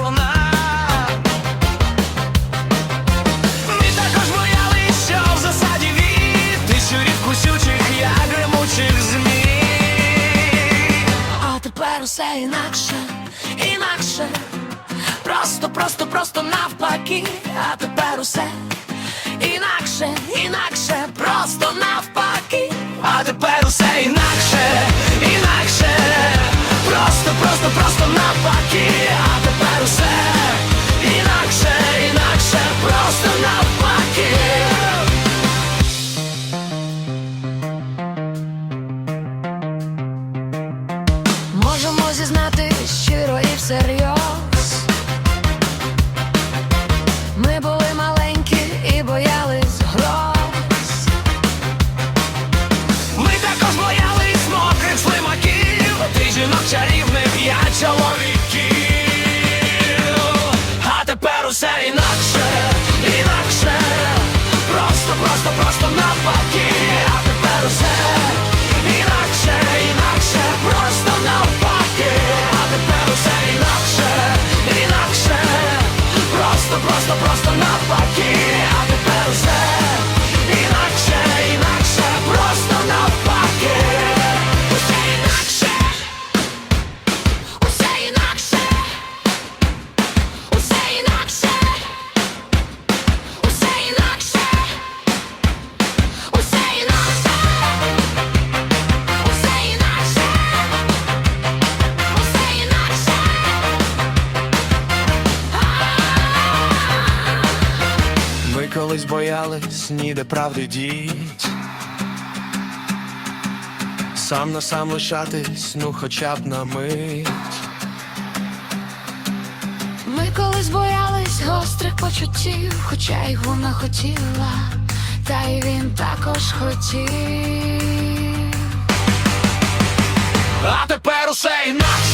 слона. Ми також боялись, що в засаді від щурів кусючих, як гримучих змій. А тепер усе інакше, інакше. Просто, просто, просто навпаки, а тепер усе інакше, інакше, колись боялись ніде правди діть. Сам на сам лишатись, ну хоча б на мить. Ми колись боялись гострих почуттів, хоча й вона хотіла, та й він також хотів. А тепер усе інакше,